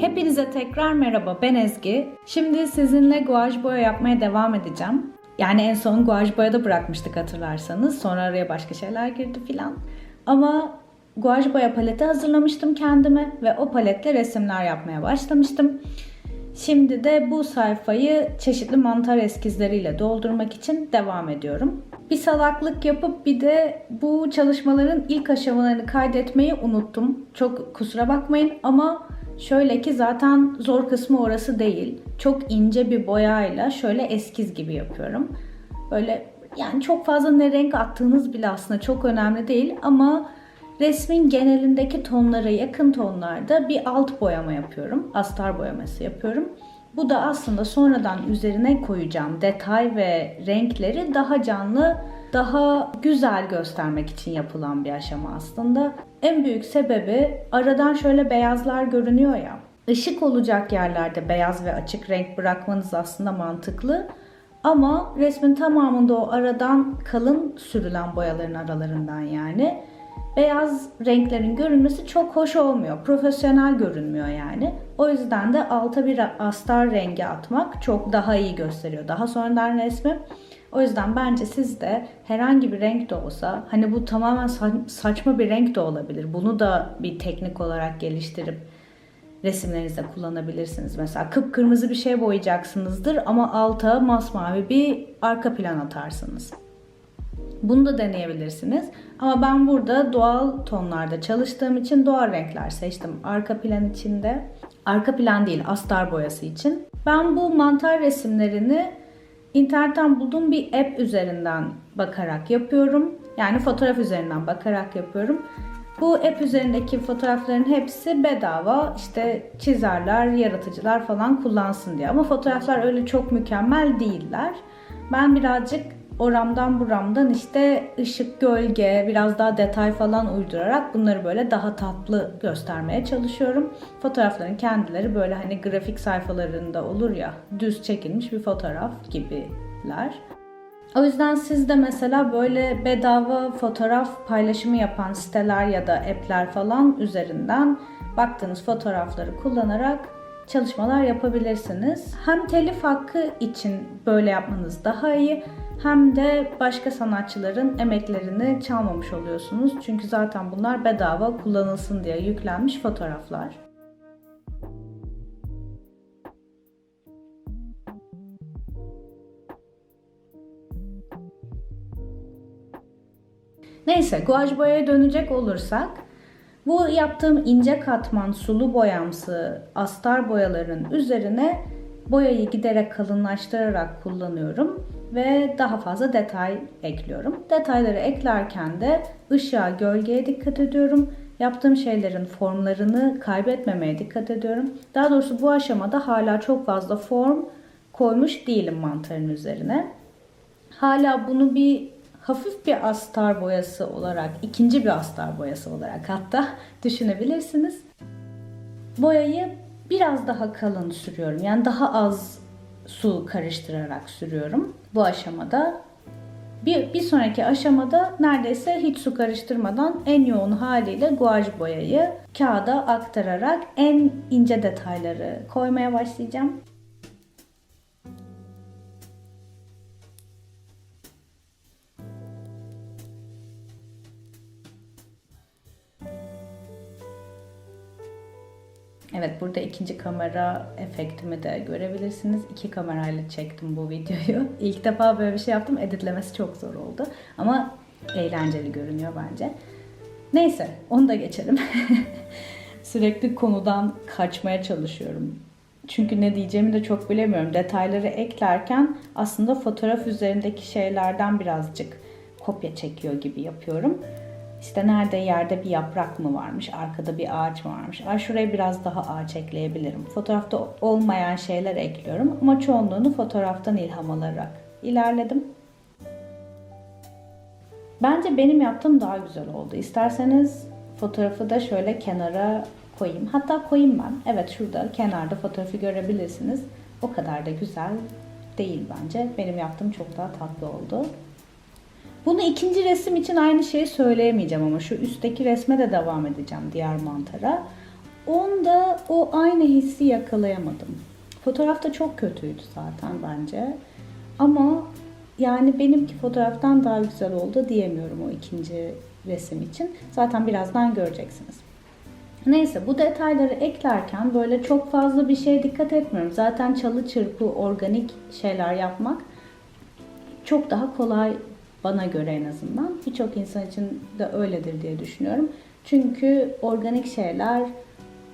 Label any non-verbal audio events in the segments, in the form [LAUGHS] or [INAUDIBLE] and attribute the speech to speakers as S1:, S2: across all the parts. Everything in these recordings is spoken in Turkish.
S1: Hepinize tekrar merhaba ben Ezgi. Şimdi sizinle guaj boya yapmaya devam edeceğim. Yani en son guaj boyada bırakmıştık hatırlarsanız. Sonra araya başka şeyler girdi filan. Ama guaj boya paleti hazırlamıştım kendime ve o paletle resimler yapmaya başlamıştım. Şimdi de bu sayfayı çeşitli mantar eskizleriyle doldurmak için devam ediyorum. Bir salaklık yapıp bir de bu çalışmaların ilk aşamalarını kaydetmeyi unuttum. Çok kusura bakmayın ama şöyle ki zaten zor kısmı orası değil. Çok ince bir boyayla şöyle eskiz gibi yapıyorum. Böyle yani çok fazla ne renk attığınız bile aslında çok önemli değil ama resmin genelindeki tonlara yakın tonlarda bir alt boyama yapıyorum. Astar boyaması yapıyorum. Bu da aslında sonradan üzerine koyacağım detay ve renkleri daha canlı, daha güzel göstermek için yapılan bir aşama aslında. En büyük sebebi aradan şöyle beyazlar görünüyor ya. Işık olacak yerlerde beyaz ve açık renk bırakmanız aslında mantıklı. Ama resmin tamamında o aradan kalın sürülen boyaların aralarından yani beyaz renklerin görünmesi çok hoş olmuyor. Profesyonel görünmüyor yani. O yüzden de alta bir astar rengi atmak çok daha iyi gösteriyor. Daha sonradan resmi. O yüzden bence siz de herhangi bir renk de olsa hani bu tamamen sa- saçma bir renk de olabilir. Bunu da bir teknik olarak geliştirip resimlerinizde kullanabilirsiniz. Mesela kıpkırmızı bir şey boyayacaksınızdır ama alta masmavi bir arka plan atarsınız. Bunu da deneyebilirsiniz. Ama ben burada doğal tonlarda çalıştığım için doğal renkler seçtim. Arka plan içinde. Arka plan değil, astar boyası için. Ben bu mantar resimlerini internetten bulduğum bir app üzerinden bakarak yapıyorum. Yani fotoğraf üzerinden bakarak yapıyorum. Bu app üzerindeki fotoğrafların hepsi bedava. İşte çizerler, yaratıcılar falan kullansın diye. Ama fotoğraflar öyle çok mükemmel değiller. Ben birazcık oramdan buramdan işte ışık, gölge, biraz daha detay falan uydurarak bunları böyle daha tatlı göstermeye çalışıyorum. Fotoğrafların kendileri böyle hani grafik sayfalarında olur ya düz çekilmiş bir fotoğraf gibiler. O yüzden siz de mesela böyle bedava fotoğraf paylaşımı yapan siteler ya da app'ler falan üzerinden baktığınız fotoğrafları kullanarak çalışmalar yapabilirsiniz. Hem telif hakkı için böyle yapmanız daha iyi hem de başka sanatçıların emeklerini çalmamış oluyorsunuz. Çünkü zaten bunlar bedava kullanılsın diye yüklenmiş fotoğraflar. Neyse guaj boyaya dönecek olursak bu yaptığım ince katman sulu boyamsı astar boyaların üzerine boyayı giderek kalınlaştırarak kullanıyorum ve daha fazla detay ekliyorum. Detayları eklerken de ışığa, gölgeye dikkat ediyorum. Yaptığım şeylerin formlarını kaybetmemeye dikkat ediyorum. Daha doğrusu bu aşamada hala çok fazla form koymuş değilim mantarın üzerine. Hala bunu bir hafif bir astar boyası olarak, ikinci bir astar boyası olarak hatta [LAUGHS] düşünebilirsiniz. Boyayı biraz daha kalın sürüyorum. Yani daha az su karıştırarak sürüyorum bu aşamada. Bir, bir sonraki aşamada neredeyse hiç su karıştırmadan en yoğun haliyle guaj boyayı kağıda aktararak en ince detayları koymaya başlayacağım. Evet burada ikinci kamera efektimi de görebilirsiniz. İki kamerayla çektim bu videoyu. [LAUGHS] İlk defa böyle bir şey yaptım. Editlemesi çok zor oldu. Ama eğlenceli görünüyor bence. Neyse onu da geçelim. [LAUGHS] Sürekli konudan kaçmaya çalışıyorum. Çünkü ne diyeceğimi de çok bilemiyorum. Detayları eklerken aslında fotoğraf üzerindeki şeylerden birazcık kopya çekiyor gibi yapıyorum. İşte nerede yerde bir yaprak mı varmış, arkada bir ağaç mı varmış. Ay şuraya biraz daha ağaç ekleyebilirim. Fotoğrafta olmayan şeyler ekliyorum ama çoğunluğunu fotoğraftan ilham alarak ilerledim. Bence benim yaptığım daha güzel oldu. İsterseniz fotoğrafı da şöyle kenara koyayım. Hatta koyayım ben. Evet şurada kenarda fotoğrafı görebilirsiniz. O kadar da güzel değil bence. Benim yaptığım çok daha tatlı oldu. Bunu ikinci resim için aynı şeyi söyleyemeyeceğim ama şu üstteki resme de devam edeceğim diğer mantara. onda o aynı hissi yakalayamadım. Fotoğrafta çok kötüydü zaten bence. Ama yani benimki fotoğraftan daha güzel oldu diyemiyorum o ikinci resim için. Zaten birazdan göreceksiniz. Neyse bu detayları eklerken böyle çok fazla bir şeye dikkat etmiyorum. Zaten çalı çırpı organik şeyler yapmak çok daha kolay bana göre en azından. Birçok insan için de öyledir diye düşünüyorum. Çünkü organik şeyler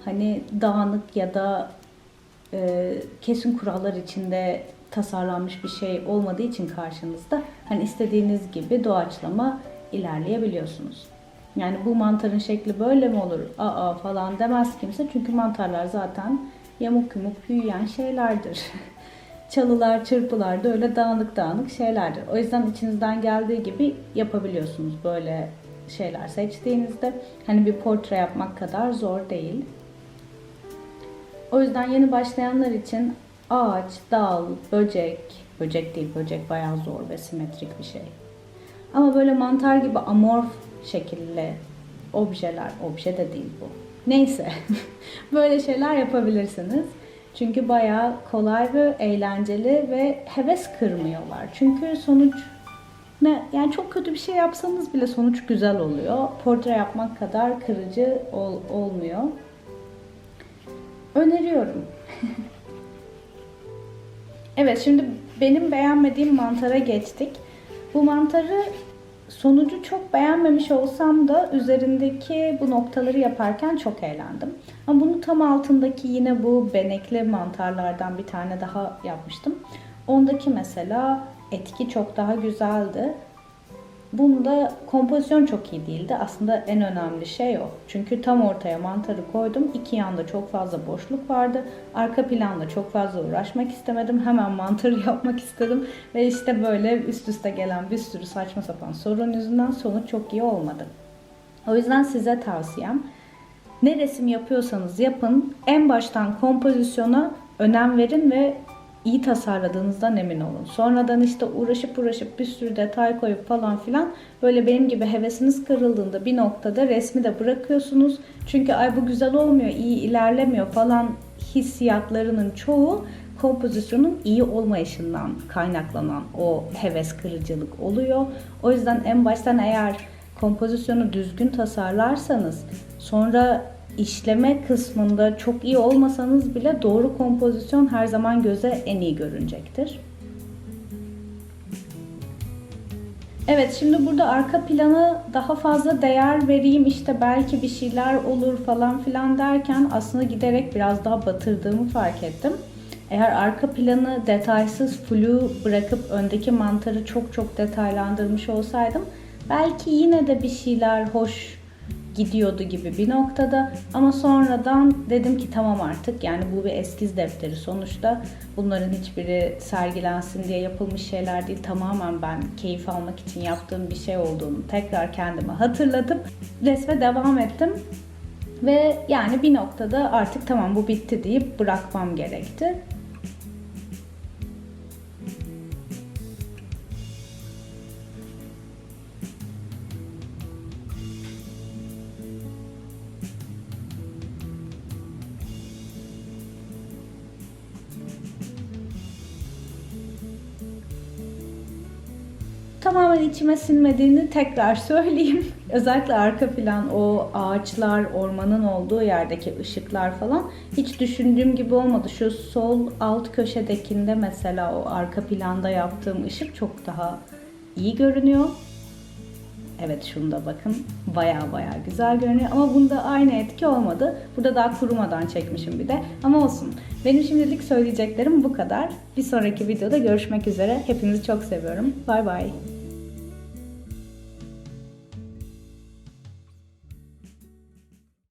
S1: hani dağınık ya da e, kesin kurallar içinde tasarlanmış bir şey olmadığı için karşınızda hani istediğiniz gibi doğaçlama ilerleyebiliyorsunuz. Yani bu mantarın şekli böyle mi olur? Aa falan demez kimse. Çünkü mantarlar zaten yamuk yumuk büyüyen şeylerdir. [LAUGHS] Çalılar, çırpılar da öyle dağınık dağınık şeylerdir. O yüzden içinizden geldiği gibi yapabiliyorsunuz böyle şeyler seçtiğinizde. Hani bir portre yapmak kadar zor değil. O yüzden yeni başlayanlar için ağaç, dal, böcek, böcek değil böcek bayağı zor ve simetrik bir şey. Ama böyle mantar gibi amorf şekilli objeler, obje de değil bu. Neyse, [LAUGHS] böyle şeyler yapabilirsiniz. Çünkü bayağı kolay ve eğlenceli ve heves kırmıyorlar. Çünkü sonuç ne yani çok kötü bir şey yapsanız bile sonuç güzel oluyor. Portre yapmak kadar kırıcı ol, olmuyor. Öneriyorum. [LAUGHS] evet şimdi benim beğenmediğim mantara geçtik. Bu mantarı sonucu çok beğenmemiş olsam da üzerindeki bu noktaları yaparken çok eğlendim. Ama bunun tam altındaki yine bu benekli mantarlardan bir tane daha yapmıştım. Ondaki mesela etki çok daha güzeldi. Bunda kompozisyon çok iyi değildi. Aslında en önemli şey o. Çünkü tam ortaya mantarı koydum. İki yanda çok fazla boşluk vardı. Arka planla çok fazla uğraşmak istemedim. Hemen mantarı [LAUGHS] yapmak istedim. Ve işte böyle üst üste gelen bir sürü saçma sapan sorun yüzünden sonuç çok iyi olmadı. O yüzden size tavsiyem ne resim yapıyorsanız yapın. En baştan kompozisyona önem verin ve iyi tasarladığınızdan emin olun. Sonradan işte uğraşıp uğraşıp bir sürü detay koyup falan filan böyle benim gibi hevesiniz kırıldığında bir noktada resmi de bırakıyorsunuz. Çünkü ay bu güzel olmuyor, iyi ilerlemiyor falan hissiyatlarının çoğu kompozisyonun iyi olmayışından kaynaklanan o heves kırıcılık oluyor. O yüzden en baştan eğer kompozisyonu düzgün tasarlarsanız sonra işleme kısmında çok iyi olmasanız bile doğru kompozisyon her zaman göze en iyi görünecektir. Evet şimdi burada arka planı daha fazla değer vereyim işte belki bir şeyler olur falan filan derken aslında giderek biraz daha batırdığımı fark ettim. Eğer arka planı detaysız flu bırakıp öndeki mantarı çok çok detaylandırmış olsaydım belki yine de bir şeyler hoş gidiyordu gibi bir noktada. Ama sonradan dedim ki tamam artık yani bu bir eskiz defteri. Sonuçta bunların hiçbiri sergilensin diye yapılmış şeyler değil. Tamamen ben keyif almak için yaptığım bir şey olduğunu tekrar kendime hatırlatıp resme devam ettim. Ve yani bir noktada artık tamam bu bitti deyip bırakmam gerekti. Tamamen içime sinmediğini tekrar söyleyeyim. [LAUGHS] Özellikle arka plan o ağaçlar, ormanın olduğu yerdeki ışıklar falan hiç düşündüğüm gibi olmadı. Şu sol alt köşedekinde mesela o arka planda yaptığım ışık çok daha iyi görünüyor. Evet şunu da bakın. Baya baya güzel görünüyor ama bunda aynı etki olmadı. Burada daha kurumadan çekmişim bir de. Ama olsun. Benim şimdilik söyleyeceklerim bu kadar. Bir sonraki videoda görüşmek üzere. Hepinizi çok seviyorum. Bay bay.